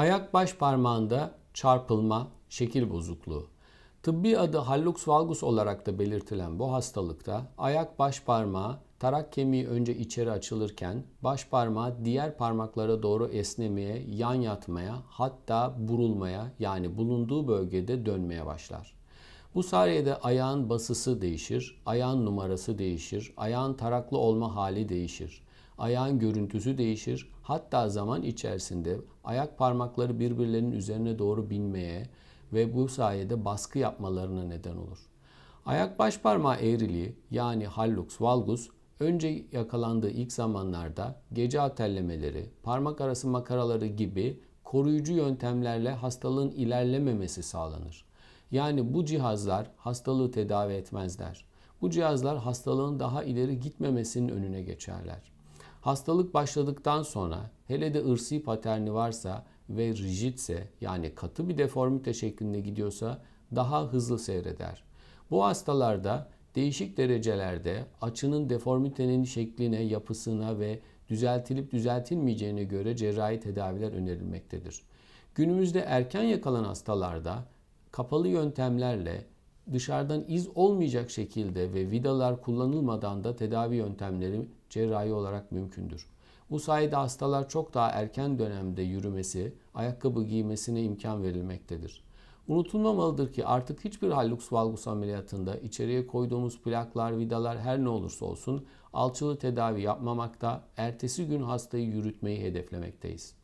Ayak baş parmağında çarpılma, şekil bozukluğu. Tıbbi adı hallux valgus olarak da belirtilen bu hastalıkta ayak baş parmağı tarak kemiği önce içeri açılırken baş parmağı diğer parmaklara doğru esnemeye, yan yatmaya hatta burulmaya yani bulunduğu bölgede dönmeye başlar. Bu sayede ayağın basısı değişir, ayağın numarası değişir, ayağın taraklı olma hali değişir. Ayağın görüntüsü değişir. Hatta zaman içerisinde ayak parmakları birbirlerinin üzerine doğru binmeye ve bu sayede baskı yapmalarına neden olur. Ayak baş parmağı eğriliği yani hallux valgus önce yakalandığı ilk zamanlarda gece atellemeleri, parmak arası makaraları gibi koruyucu yöntemlerle hastalığın ilerlememesi sağlanır. Yani bu cihazlar hastalığı tedavi etmezler. Bu cihazlar hastalığın daha ileri gitmemesinin önüne geçerler. Hastalık başladıktan sonra hele de ırsi paterni varsa ve rigidse yani katı bir deformite şeklinde gidiyorsa daha hızlı seyreder. Bu hastalarda değişik derecelerde açının deformitenin şekline, yapısına ve düzeltilip düzeltilmeyeceğine göre cerrahi tedaviler önerilmektedir. Günümüzde erken yakalan hastalarda kapalı yöntemlerle dışarıdan iz olmayacak şekilde ve vidalar kullanılmadan da tedavi yöntemleri cerrahi olarak mümkündür. Bu sayede hastalar çok daha erken dönemde yürümesi, ayakkabı giymesine imkan verilmektedir. Unutulmamalıdır ki artık hiçbir hallux valgus ameliyatında içeriye koyduğumuz plaklar, vidalar her ne olursa olsun alçılı tedavi yapmamakta, ertesi gün hastayı yürütmeyi hedeflemekteyiz.